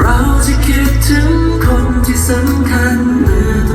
เราจะคิดถึงคนที่สำคัญเมื่อต้